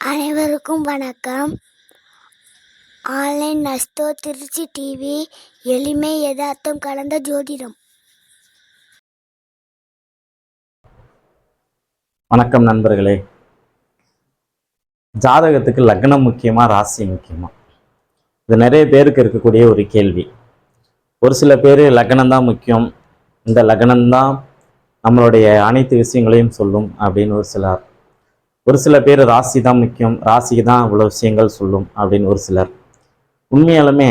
அனைவருக்கும் வணக்கம். Online நஸ்தோ Trichy TV எளிமை யதார்த்தம் கலந்த ஜோதிடம். வணக்கம் நண்பர்களே. ஜாதகத்துக்கு லக்னம் முக்கியமா ராசி முக்கியமா? இது நிறைய பேருக்கு இருக்கக்கூடிய ஒரு கேள்வி. ஒரு சில பேர் லக்னம் தான் முக்கியம் இந்த லக்னம் தான் நம்மளுடைய அனைத்து விஷயங்களையும் சொல்லும் அப்படின்னு ஒரு சிலர். ஒரு சில பேர் ராசி தான் முக்கியம் ராசிக்கு தான் இவ்வளோ விஷயங்கள் சொல்லும் அப்படின்னு ஒரு சிலர். உண்மையாலுமே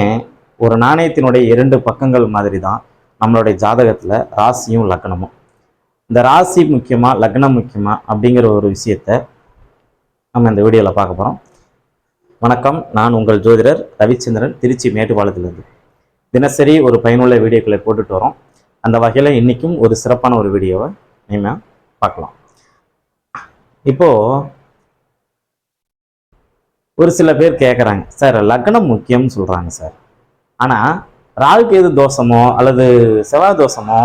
ஒரு நாணயத்தினுடைய இரண்டு பக்கங்கள் மாதிரி தான் நம்மளுடைய ஜாதகத்தில் ராசியும் லக்னமும். இந்த ராசி முக்கியமாக லக்னம் முக்கியமாக அப்படிங்கிற ஒரு விஷயத்த நம்ம இந்த வீடியோவில் பார்க்க போகிறோம் வணக்கம் நான் உங்கள் ஜோதிடர் ரவிச்சந்திரன் திருச்சி மேட்டுப்பாளையத்திலேருந்து. தினசரி ஒரு பயனுள்ள வீடியோக்களை போட்டுட்டு வரோம். அந்த வகையில் இன்றைக்கும் ஒரு சிறப்பான ஒரு வீடியோவை நீங்கள் பார்க்கலாம். இப்போ ஒரு சில பேர் கேட்குறாங்க சார் லக்னம் முக்கியம்னு சொல்கிறாங்க சார். ஆனால் ராகுக்கு எது தோஷமோ அல்லது செவ்வாய் தோஷமோ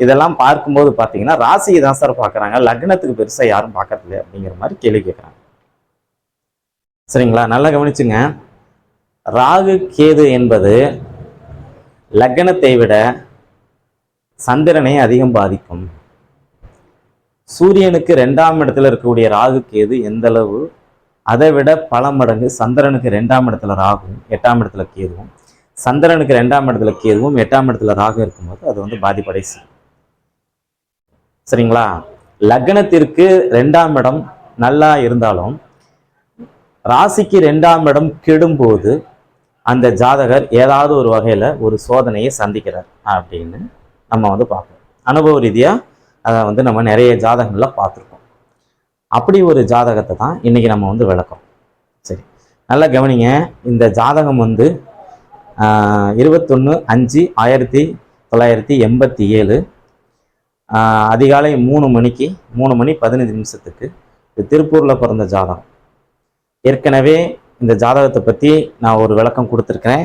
இதெல்லாம் பார்க்கும்போது பார்த்தீங்கன்னா ராசியை தான் சார் பார்க்குறாங்க லக்னத்துக்கு பெருசாக யாரும் பார்க்கறதில்ல அப்படிங்கிற மாதிரி கேள்வி கேட்குறாங்க சரிங்களா? நல்லா கவனிச்சுங்க. ராகு கேது என்பது லக்னத்தை விட சந்திரனை அதிகம் பாதிக்கும். சூரியனுக்கு ரெண்டாம் இடத்துல இருக்கக்கூடிய ராகு கேது எந்த அளவு? அதை விட பல மடங்கு சந்திரனுக்கு ரெண்டாம் இடத்துல ராகுவும் எட்டாம் இடத்துல கேதுவும். சந்திரனுக்கு ரெண்டாம் இடத்துல கேதுவும் எட்டாம் இடத்துல ராகு இருக்கும்போது அது வந்து பாதிப்படை செய்யும். சரிங்களா? லக்னத்திற்கு ரெண்டாம் இடம் நல்லா இருந்தாலும் ராசிக்கு ரெண்டாம் இடம் கெடும்போது அந்த ஜாதகர் ஏதாவது ஒரு வகையில ஒரு சோதனையை சந்திக்கிறார் அப்படின்னு நம்ம வந்து பார்ப்போம். அனுபவ ரீதியா அதை வந்து நம்ம நிறைய ஜாதகங்களில் பார்த்துருக்கோம். அப்படி ஒரு ஜாதகத்தை தான் இன்றைக்கி நம்ம வந்து விளக்கம். சரி. நல்லா கவனிங்க. இந்த ஜாதகம் வந்து இருபத்தொன்று அஞ்சு ஆயிரத்தி தொள்ளாயிரத்தி எண்பத்தி ஏழு அதிகாலை மூணு மணிக்கு மூணு மணி பதினஞ்சு நிமிஷத்துக்கு திருப்பூரில் பிறந்த ஜாதகம். ஏற்கனவே இந்த ஜாதகத்தை பற்றி நான் ஒரு விளக்கம் கொடுத்துருக்கிறேன்.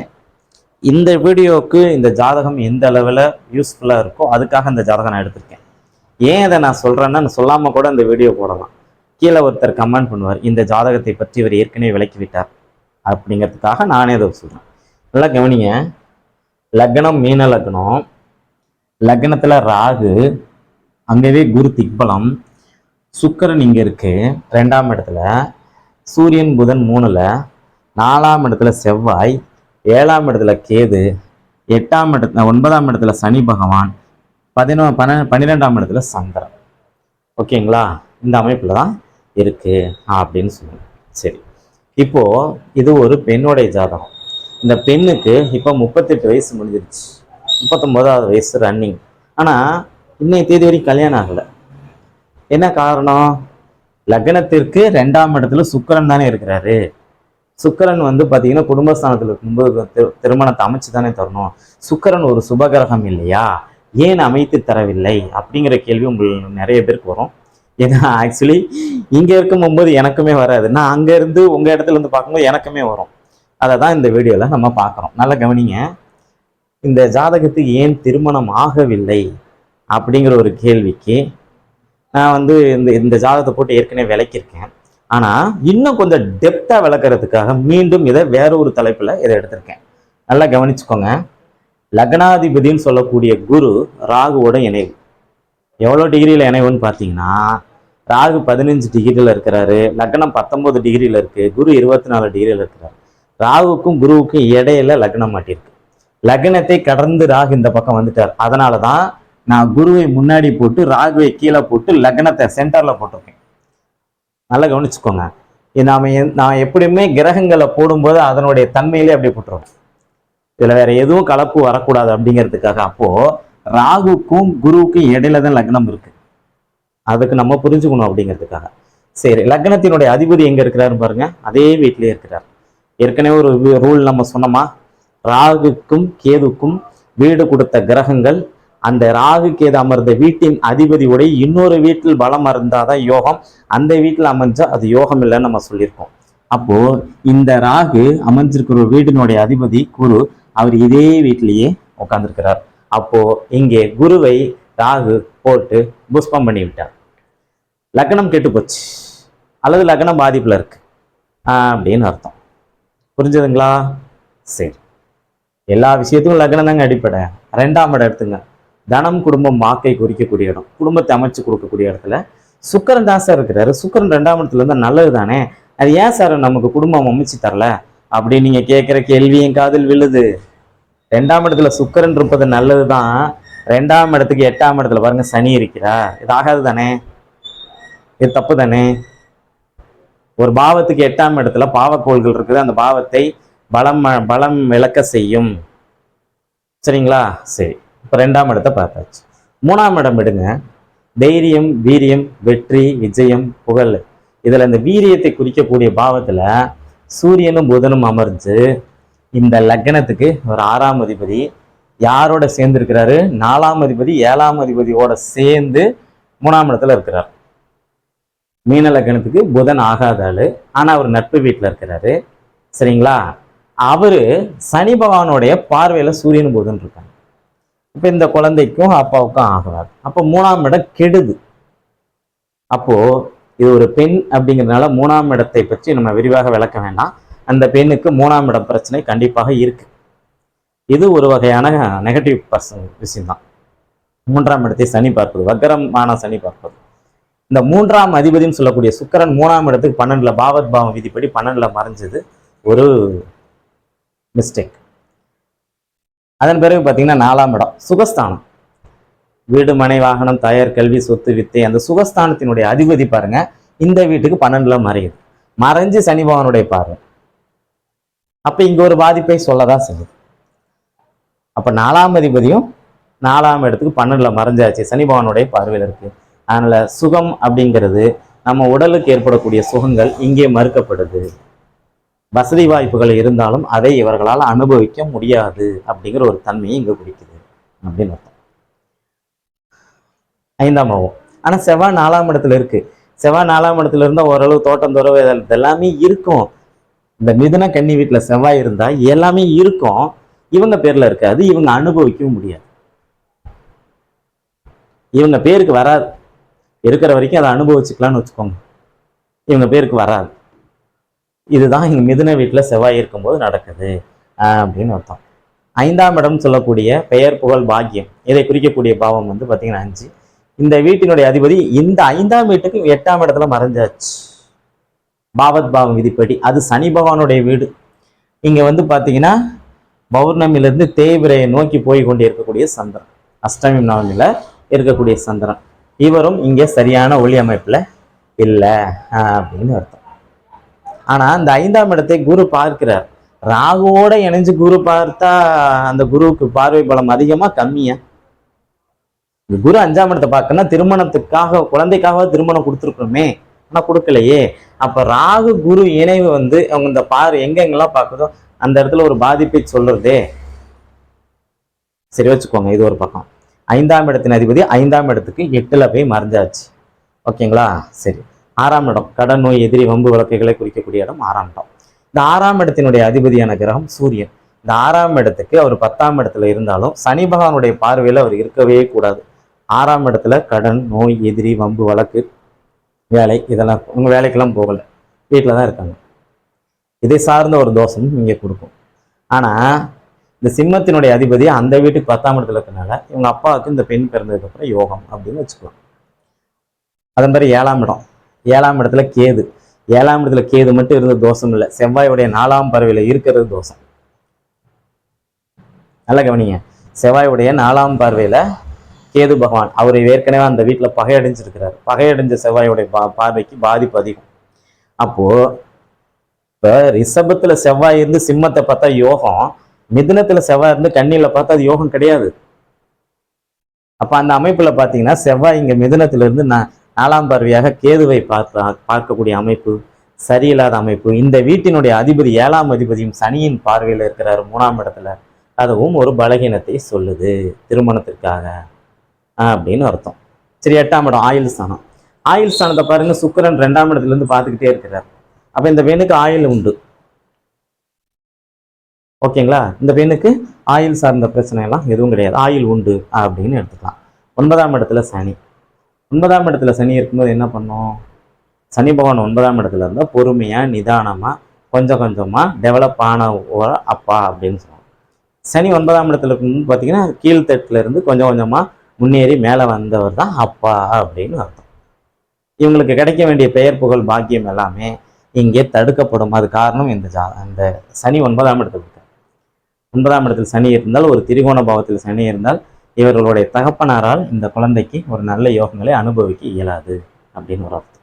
இந்த வீடியோவுக்கு இந்த ஜாதகம் எந்த அளவில் யூஸ்ஃபுல்லாக இருக்கோ அதுக்காக இந்த ஜாதகம் நான் எடுத்திருக்கேன். ஏன் இதை நான் சொல்கிறேன்னா நான் சொல்லாமல் கூட இந்த வீடியோ போடலாம். கீழே ஒருத்தர் கமெண்ட் பண்ணுவார் இந்த ஜாதகத்தை பற்றி இவர் ஏற்கனவே விளக்கி விட்டார் அப்படிங்கிறதுக்காக நானே இதை சொல்கிறேன் நல்லா கவனிங்க. லக்னம் மீன லக்னம். லக்னத்தில் ராகு அங்கவே குரு திக்பலம். சுக்கரன் இங்கே இருக்குது ரெண்டாம் இடத்துல. சூரியன் புதன் மூணில். நாலாம் இடத்துல செவ்வாய் ஏழாம் இடத்துல கேது எட்டாம் இடத்துல ஒன்பதாம் இடத்துல சனி பகவான். பதினோ பன பன்னிரெண்டாம் இடத்துல சந்திரன். ஓகேங்களா? இந்த அமைப்பில் தான் இருக்குது அப்படின்னு சொல்லுங்க. சரி. இப்போது இது ஒரு பெண்ணுடைய ஜாதகம். இந்த பெண்ணுக்கு இப்போ முப்பத்தெட்டு வயசு முடிஞ்சிருச்சு. முப்பத்தொம்போதாவது வயசு ரன்னிங் ஆனால் இன்னைய தேதி வரைக்கும் கல்யாணம் ஆகலை. என்ன காரணம்? லக்னத்திற்கு ரெண்டாம் இடத்துல சுக்கரன் தானே இருக்கிறாரு. சுக்கரன் வந்து பார்த்தீங்கன்னா குடும்பஸ்தானத்தில் இருக்கும்போது திருமணத்தை அமைச்சு தானே தரணும். சுக்கரன் ஒரு சுபகிரகம் இல்லையா? ஏன் அமைத்து தரவில்லை அப்படிங்கிற கேள்வி உங்களுக்கு நிறைய பேருக்கு வரும். ஏன்னா ஆக்சுவலி இங்கே இருக்கும்போது எனக்குமே வராது. நான் அங்கேருந்து உங்கள் இடத்துல இருந்து பார்க்கும்போது எனக்குமே வரும். அதை தான் இந்த வீடியோவில் நம்ம பார்க்குறோம். நல்லா கவனிங்க. இந்த ஜாதகத்துக்கு ஏன் திருமணம் ஆகவில்லை அப்படிங்கிற ஒரு கேள்விக்கு நான் வந்து இந்த இந்த ஜாதகத்தை போட்டு ஏற்கனவே விளக்கியிருக்கேன். ஆனால் இன்னும் கொஞ்சம் டெப்த்தாக விளக்குறதுக்காக மீண்டும் இதை வேற ஒரு தலைப்பில் இதை எடுத்திருக்கேன். நல்லா கவனிச்சுக்கோங்க. லக்னாதிபதின்னு சொல்லக்கூடிய குரு ராகுவோட இணைவு. எவ்வளோ டிகிரியில் இணைவுன்னு பார்த்தீங்கன்னா ராகு பதினஞ்சு டிகிரியில் இருக்கிறாரு லக்னம் பத்தொம்போது டிகிரியில் இருக்குது குரு இருபத்தி நாலு டிகிரியில் இருக்கிறார். ராகுக்கும் குருவுக்கும் இடையில லக்னம் மாட்டியிருக்கு. லக்னத்தை கடந்து ராகு இந்த பக்கம் வந்துட்டார். அதனால தான் நான் குருவை முன்னாடி போட்டு ராகுவை கீழே போட்டு லக்னத்தை சென்டரில் போட்டிருக்கேன். நல்லா கவனிச்சுக்கோங்க. நாம் நாம நான் எப்படியுமே கிரகங்களை போடும்போது அதனுடைய தன்மையிலே அப்படியே போட்டுருவோம். இதுல வேற எதுவும் கலப்பு வரக்கூடாது அப்படிங்கிறதுக்காக அப்போ ராகுக்கும் குருவுக்கும் இடையில தான் லக்னம் இருக்கு. அதுக்கு நம்ம புரிஞ்சுக்கணும் அப்படிங்கிறதுக்காக. சரி லக்னத்தினுடைய அதிபதி எங்க இருக்கிறாரு பாருங்க. அதே வீட்டிலேயே இருக்கிறார். ஏற்கனவே ஒரு ரூல் நம்ம சொன்னோமா? ராகுக்கும் கேதுக்கும் வீடு கொடுத்த கிரகங்கள் அந்த ராகு கேது அமர்ந்த வீட்டின் அதிபதியுடைய இன்னொரு வீட்டில் பலம் இருந்தாதான் யோகம். அந்த வீட்டில் அமைஞ்சா அது யோகம் இல்லைன்னு நம்ம சொல்லியிருக்கோம். அப்போ இந்த ராகு அமைஞ்சிருக்கிற வீடினுடைய வீட்டினுடைய அதிபதி குரு அவர் இதே வீட்டிலேயே உட்காந்துருக்கிறார் அப்போ இங்கே குருவை ராகு போட்டு புஷ்பம் பண்ணி விட்டார். லக்னம் கெட்டு போச்சு அல்லது லக்னம் பாதிப்பில் இருக்கு. அப்படின்னு அர்த்தம். புரிஞ்சுதுங்களா? சரி. எல்லா விஷயத்துக்கும் லக்னம் தாங்க அடிப்படை. ரெண்டாம் இடம் எடுத்துங்க. தனம் குடும்பம் வாக்கை குறிக்கக்கூடிய இடம். குடும்பத்தை அமைச்சு கொடுக்கக்கூடிய இடத்துல சுக்கரன் தான் சார் இருக்கிறாரு. சுக்கரன் ரெண்டாம் இடத்துல இருந்தால் நல்லது தானே அது ஏன் சார் நமக்கு குடும்பம் அமைச்சு தரல? அப்படி நீங்க கேட்குற கேள்வியும் காதில் விழுது. ரெண்டாம் இடத்துல சுக்கரன் இருப்பது நல்லது தான் ரெண்டாம் இடத்துக்கு எட்டாம் இடத்துல பாருங்க சனி இருக்கிறா இது ஆகாது தானே இது தப்பு தானே ஒரு பாவத்துக்கு எட்டாம் இடத்துல பாவக்கோள்கள் இருக்குது. அந்த பாவத்தை பலம் பலம் விளக்க செய்யும். சரிங்களா? சரி. இப்போ ரெண்டாம் இடத்தை பார்த்தாச்சு. மூணாம் இடம் விடுங்க. தைரியம் வீரியம் வெற்றி விஜயம் புகழ். இதில் இந்த வீரியத்தை குறிக்கக்கூடிய பாவத்தில் சூரியனும் புதனும் அமர்ந்து இந்த லக்னத்துக்கு ஒரு ஆறாம் அதிபதி யாரோட சேர்ந்து இருக்கிறாரு நாலாம் அதிபதி ஏழாம் அதிபதியோட சேர்ந்து மூணாம் இடத்துல இருக்கிறார். மீன லக்னத்துக்கு புதன் ஆகாத ஆளு ஆனா அவர் நட்பு வீட்டில் இருக்கிறாரு. சரிங்களா? அவரு சனி பகவானுடைய பார்வையில சூரியன் புதன் இருக்காங்க. இப்ப இந்த குழந்தைக்கும் அப்பாவுக்கும் ஆகிறார் அப்போ மூணாம் இடம் கெடுது. அப்போ இது ஒரு பெண் அப்படிங்கிறதுனால மூணாம் இடத்தை பற்றி நம்ம விரிவாக விளக்க வேண்டாம். அந்த பெண்ணுக்கு மூணாம் இடம் பிரச்சனை கண்டிப்பாக இருக்கு. இது ஒரு வகையான நெகட்டிவ் பர்சன் விஷயம்தான். மூன்றாம் இடத்தை சனி பார்ப்பது வக்கரமான சனி பார்ப்பது. இந்த மூன்றாம் அதிபதினு சொல்லக்கூடிய சுக்கரன் மூணாம் இடத்துக்கு பன்னெண்டுல பாவத் பாவம் விதிப்படி பன்னெண்டுல மறைஞ்சது ஒரு மிஸ்டேக் அதன் பிறகு பார்த்தீங்கன்னா நாலாம் இடம் சுகஸ்தானம். வீடு மனை வாகனம் தயார் கல்வி சொத்து வித்தை அந்த சுகஸ்தானத்தினுடைய அதிபதி பாருங்க. இந்த வீட்டுக்கு பன்னெண்டுல மறையுது. மறைஞ்சு சனி பகவானுடைய பார்வை. அப்ப இங்க ஒரு பாதிப்பை சொல்லதான் செய்யுது. அப்ப நாலாம் அதிபதியும் நாலாம் இடத்துக்கு பன்னெண்டுல மறைஞ்சாச்சு. சனி பகவானுடைய பார்வையில் இருக்கு. அதனால சுகம் அப்படிங்கிறது நம்ம உடலுக்கு ஏற்படக்கூடிய சுகங்கள் இங்கே மறுக்கப்படுது. வசதி வாய்ப்புகள் இருந்தாலும் அதை இவர்களால் அனுபவிக்க முடியாது அப்படிங்கிற ஒரு தன்மையை இங்க குறிக்குது. அப்படின்னு அர்த்தம். ஐந்தாம் பாவம். ஆனால் செவ்வாய் நாலாம் இடத்துல இருக்குது செவ்வாய் நாலாம் இடத்துல இருந்தால் ஓரளவு தோட்டம் துறவு எல்லாமே இருக்கும். இந்த மிதுன கன்னி வீட்டில் செவ்வாய் இருந்தால் எல்லாமே இருக்கும். இவங்க பேரில் இருக்காது. இவங்க அனுபவிக்கவும் முடியாது. இவங்க பேருக்கு வராது. இருக்கிற வரைக்கும் அதை அனுபவிச்சுக்கலாம்னு வச்சுக்கோங்க. இவங்க பேருக்கு வராது. இதுதான் எங்கள் மிதுன வீட்டில் செவ்வாய் இருக்கும்போது நடக்குது அப்படின்னு அர்த்தம். ஐந்தாம் இடம் சொல்லக்கூடிய பெயர் புகழ் பாக்கியம். இதை குறிக்கக்கூடிய பாவம் வந்து பார்த்தீங்கன்னா அஞ்சு. இந்த வீட்டினுடைய அதிபதி இந்த ஐந்தாம் வீட்டுக்கு எட்டாம் இடத்துல மறைஞ்சாச்சு. பாவத் பாவம் விதிப்படி. அது சனி பகவானுடைய வீடு. இங்கே வந்து பார்த்தீங்கன்னா பௌர்ணமியிலிருந்து தேய்பிரையை நோக்கி போய் கொண்டு இருக்கக்கூடிய சந்திரன். அஷ்டமி நவமியில் இருக்கக்கூடிய சந்திரன். இவரும் இங்கே சரியான ஒளி அமைப்பில் இல்லை அப்படின்னு அர்த்தம். ஆனா அந்த ஐந்தாம் இடத்தை குரு பார்க்கிறார். ராகுவோட இணைஞ்சு குரு பார்த்தா அந்த குருவுக்கு பார்வை பலம் அதிகமாக கம்மியா. குரு அஞ்சாம் இடத்தை பார்க்கணும்னா திருமணத்துக்காக குழந்தைக்காக திருமணம் கொடுத்துருக்கணுமே ஆனால் கொடுக்கலையே. அப்போ ராகு குரு இணைவு வந்து அவங்க இந்த பாரு எங்கெங்கெல்லாம் பார்க்குதோ அந்த இடத்துல ஒரு பாதிப்பை சொல்றதே. சரி வச்சுக்கோங்க. இது ஒரு பக்கம். ஐந்தாம் இடத்தின் அதிபதி ஐந்தாம் இடத்துக்கு எட்டில் போய் மறைஞ்சாச்சு. ஓகேங்களா? சரி. ஆறாம் இடம். கடன் நோய் எதிரி வம்பு வழக்குகளை குறிக்கக்கூடிய இடம் ஆறாம் இடம். இந்த ஆறாம் இடத்தினுடைய அதிபதியான கிரகம் சூரியன். இந்த ஆறாம் இடத்துக்கு அவர் பத்தாம் இடத்துல இருந்தாலும் சனி பகவானுடைய பார்வையில் அவர் இருக்கவே கூடாது. ஆறாம் இடத்துல கடன் நோய் எதிரி வம்பு வழக்கு வேலை இதெல்லாம் உங்க வேலைக்கெல்லாம் போகல. வீட்டில் தான் இருக்காங்க. இதை சார்ந்த ஒரு தோஷம் இங்கே கொடுக்கும். ஆனா இந்த சிம்மத்தினுடைய அதிபதி அந்த வீட்டுக்கு பத்தாம் இடத்துல இருக்கனால இவங்க அப்பாவுக்கு இந்த பெண் பிறந்ததுக்கு அப்புறம் யோகம் அப்படின்னு வச்சுக்கலாம். அதே மாதிரி ஏழாம் இடம். ஏழாம் இடத்துல கேது. ஏழாம் இடத்துல கேது மட்டும் இருந்த தோஷம் இல்லை. செவ்வாயுடைய நாலாம் பறவையில இருக்கிறது தோஷம். நல்லா கவனிங்க. செவ்வாயுடைய நாலாம் பார்வையில கேது பகவான் அவர் ஏற்கனவே அந்த வீட்டுல பகையடைஞ்சிருக்கிறார். பகையடைஞ்ச செவ்வாயுடைய பா பார்வைக்கு பாதிப்பு அதிகம். அப்போ இப்போ ரிஷபத்தில் செவ்வாய் இருந்து சிம்மத்தை பார்த்தா யோகம் மிதுனத்துல செவ்வாய் இருந்து கண்ணியில் பார்த்தா அது யோகம் கிடையாது. அப்போ அந்த அமைப்புல பார்த்தீங்கன்னா செவ்வாய் இங்க மிதுனத்திலிருந்து நான் நாலாம் பார்வையாக கேதுவை பார்க்க பார்க்கக்கூடிய அமைப்பு சரியில்லாத அமைப்பு இந்த வீட்டினுடைய அதிபதி ஏழாம் அதிபதியும் சனியின் பார்வையில இருக்கிறார் மூணாம் இடத்துல. அதுவும் ஒரு பலகீனத்தை சொல்லுது திருமணத்திற்காக. அப்படின்னு அர்த்தம். சரி எட்டாம் இடம் ஆயுள் ஸ்தானம். ஆயுள் ஸ்தானத்தை பாருங்க சுக்கிரன் ரெண்டாம் இடத்துல இருந்து பார்த்துக்கிட்டே இருக்கிறார். அப்போ இந்த பெண்ணுக்கு ஆயுள் உண்டு. ஓகேங்களா? இந்த பெண்ணுக்கு ஆயுள் சார்ந்த பிரச்சனை எல்லாம் எதுவும் கிடையாது. ஆயுள் உண்டு அப்படின்னு எடுத்துக்கலாம். ஒன்பதாம் இடத்துல சனி. ஒன்பதாம் இடத்துல சனி இருக்கும்போது என்ன பண்ணோம்? சனி பகவான் ஒன்பதாம் இடத்துல இருந்தால் பொறுமையாக நிதானமாக கொஞ்சம் கொஞ்சமாக டெவலப் ஆன ஒரு அப்பா அப்படின்னு சொல்லுவாங்க. சனி ஒன்பதாம் இடத்துல இருக்கும்போது பார்த்தீங்கன்னா கீழ்த்தட்டுல இருந்து கொஞ்சம் கொஞ்சமாக முன்னேறி மேலே வந்தவர் தான் அப்பா அப்படின்னு அர்த்தம். இவங்களுக்கு கிடைக்க வேண்டிய பெயர் புகழ் பாக்கியம் எல்லாமே இங்கே தடுக்கப்படும். அது காரணம் இந்த ஜா இந்த சனி ஒன்பதாம் இடத்துல இருக்கார். ஒன்பதாம் இடத்தில் சனி இருந்தால் ஒரு திரிகோண பாவத்தில் சனி இருந்தால் இவர்களுடைய தகப்பனாரால் இந்த குழந்தைக்கு ஒரு நல்ல யோகங்களை அனுபவிக்க இயலாது அப்படின்னு ஒரு அர்த்தம்.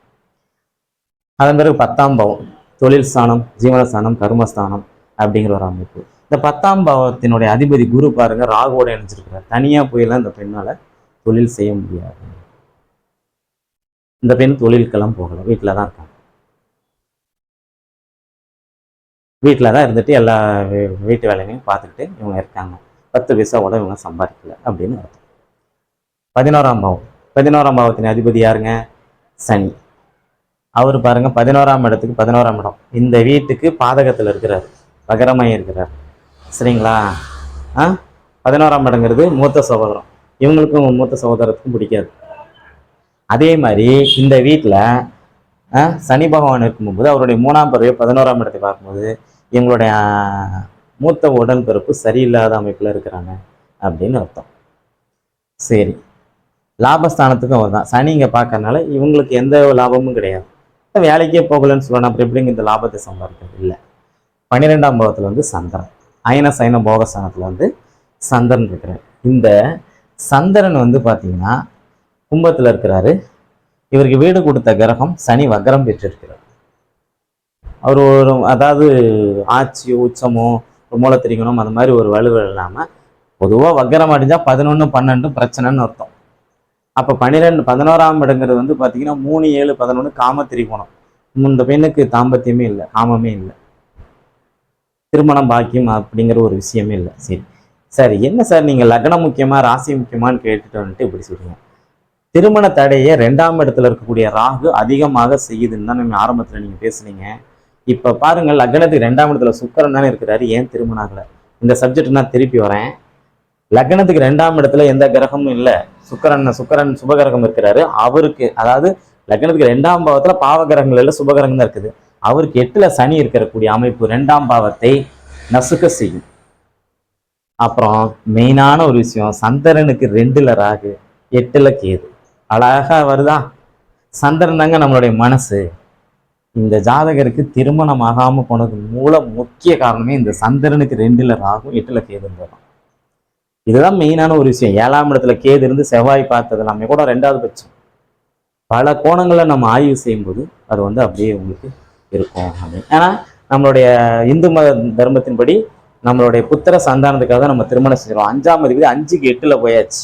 அதன் பிறகு பத்தாம் பாவம் தொழில் ஸ்தானம் ஜீவனஸ்தானம் கர்மஸ்தானம் அப்படிங்கிற ஒரு அமைப்பு. இந்த பத்தாம் பாவத்தினுடைய அதிபதி குரு பாருங்க ராகுவோட இணைஞ்சிருக்கிறார். தனியாக போயெல்லாம் இந்த பெண்ணால் தொழில் செய்ய முடியாது. இந்த பெண் தொழிலுக்கெல்லாம் போகல. வீட்டில் தான் இருக்காங்க. வீட்டில் தான் இருந்துட்டு எல்லா வீட்டு வேலைகளையும் பார்த்துக்கிட்டு இவங்க இருக்காங்க. பத்து பைசாவோட இவங்க சம்பாதிக்கல அப்படின்னு அர்த்தம். பதினோராம் பாவம். பதினோராம் பாவத்தின் அதிபதி யாருங்க? சனி. அவர் பாருங்க பதினோராம் இடத்துக்கு பதினோராம் இடம். இந்த வீட்டுக்கு பாதகத்தில் இருக்கிறார். பகரமாய் இருக்கிறார். சரிங்களா? ஆ? பதினோராம் இடங்கிறது மூத்த சகோதரம். இவங்களுக்கும் மூத்த சகோதரத்துக்கும் பிடிக்காது. அதே மாதிரி இந்த வீட்டில் சனி பகவான் இருக்கும்போது அவருடைய மூணாம் பறவை பதினோராம் இடத்தை பார்க்கும்போது இவங்களுடைய மூத்த மூத்த உடன்பிறப்பு சரியில்லாத அமைப்பில் இருக்கிறாங்க அப்படின்னு அர்த்தம். சரி. லாபஸ்தானத்துக்கும் அவர் தான் சனி இங்கே பார்க்கறனால இவங்களுக்கு எந்த லாபமும் கிடையாது. வேலைக்கே போகலன்னு சொல்லணும். அப்புறம் எப்படிங்க இந்த லாபத்தை சம்பாதிக்கிறது? இல்லை. பன்னிரெண்டாம் பாவத்தில் வந்து சந்திரன். அயன சைன போகஸ்தானத்தில் வந்து சந்திரன் இருக்கிறார். இந்த சந்திரன் வந்து பார்த்தீங்கன்னா கும்பத்தில் இருக்கிறாரு. இவருக்கு வீடு கொடுத்த கிரகம் சனி வக்ரம் பெற்றிருக்கிறார் அவர் ஒரு அதாவது ஆட்சி உச்சமோ மூலத்திரிகணம் அந்த மாதிரி ஒரு வலுவல் இல்லாமல் பொதுவாக வக்ரம் அடிஞ்சால் பதினொன்று பன்னெண்டு பிரச்சனைன்னு அர்த்தம். அப்போ பன்னிரெண்டு பதினோராம் இடங்கிறது வந்து பார்த்தீங்கன்னா மூணு ஏழு பதினொன்று காம திரிகோணம் இந்த பெண்ணுக்கு தாம்பத்தியமே இல்லை காமமே இல்லை. திருமணம் பாக்கியம் அப்படிங்கிற ஒரு விஷயமே இல்லை. சரி. சார் என்ன சார் நீங்கள் லக்னம் முக்கியமா ராசி முக்கியமான்னு கேட்டுட்டு வந்துட்டு இப்படி சொல்கிறீங்க திருமண தடையை ரெண்டாம் இடத்துல இருக்கக்கூடிய ராகு அதிகமாக செய்யுதுன்னு தான் நம்ம ஆரம்பத்தில் நீங்கள் பேசுனீங்க. இப்போ பாருங்கள் லக்னத்துக்கு ரெண்டாம் இடத்துல சுக்கரன் தானே இருக்கிறாரு ஏன் திருமணம் ஆகலை? இந்த சப்ஜெக்ட் நான் திருப்பி வரேன். லக்னத்துக்கு ரெண்டாம் இடத்துல எந்த கிரகமும் இல்லை. சுக்கரன் சுக்கரன் சுபகிரகம் இருக்கிறாரு. அவருக்கு அதாவது லக்னத்துக்கு ரெண்டாம் பாவத்தில் பாவ கிரகங்கள் சுபகிரகம் தான் இருக்குது. அவருக்கு எட்டில் சனி இருக்கக்கூடிய அமைப்பு ரெண்டாம் பாவத்தை நசுக்க செய்யும். அப்புறம் மெயினான ஒரு விஷயம் சந்திரனுக்கு ரெண்டுல ராகு எட்டுல கேது. அழகா வருதா? சந்திரன் தாங்க நம்மளுடைய மனசு. இந்த ஜாதகருக்கு திருமணம் ஆகாம போனது மூல முக்கிய காரணமே இந்த சந்திரனுக்கு ரெண்டுல ராகும் எட்டுல கேதுன்னு வரும் இதுதான் மெயினான ஒரு விஷயம். ஏழாம் இடத்துல கேது இருந்து செவ்வாய் பார்த்தது எல்லாமே கூட ரெண்டாவது பட்சம். பல கோணங்களை நம்ம ஆய்வு செய்யும்போது அது வந்து அப்படியே உங்களுக்கு இருக்கும் அப்படின்னு. ஏன்னா நம்மளுடைய இந்து மத தர்மத்தின்படி நம்மளுடைய புத்திர சந்தானத்துக்காக தான் நம்ம திருமணம் செஞ்சிடும் அஞ்சாம் அதிபதி அஞ்சுக்கு எட்டுல போயாச்சு.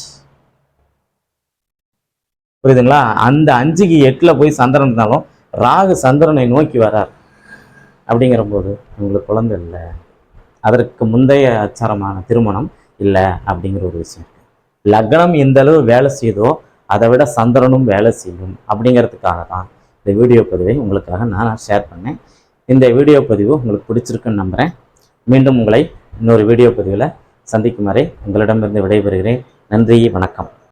புரியுதுங்களா? அந்த அஞ்சுக்கு எட்டுல போய் சந்திரன் இருந்தாலும் ராகு சந்திரனை நோக்கி வரார். அப்படிங்கிற போது உங்களுக்கு குழந்தை இல்லை. அதற்கு முந்தைய அச்சாரமான திருமணம் இல்லை அப்படிங்கிற ஒரு விஷயம் லக்னம் எந்த அளவு வேலை செய்யுதோ அதை விட சந்திரனும் வேலை செய்யும் அப்படிங்கிறதுக்காக தான் இந்த வீடியோ பதிவை உங்களுக்காக நான் ஷேர் பண்ணேன். இந்த வீடியோ பதிவு உங்களுக்கு பிடிச்சிருக்குன்னு நம்புகிறேன் மீண்டும் உங்களை இன்னொரு வீடியோ பதிவில் சந்திக்கும் வரை உங்களிடமிருந்து விடைபெறுகிறேன். நன்றி வணக்கம்.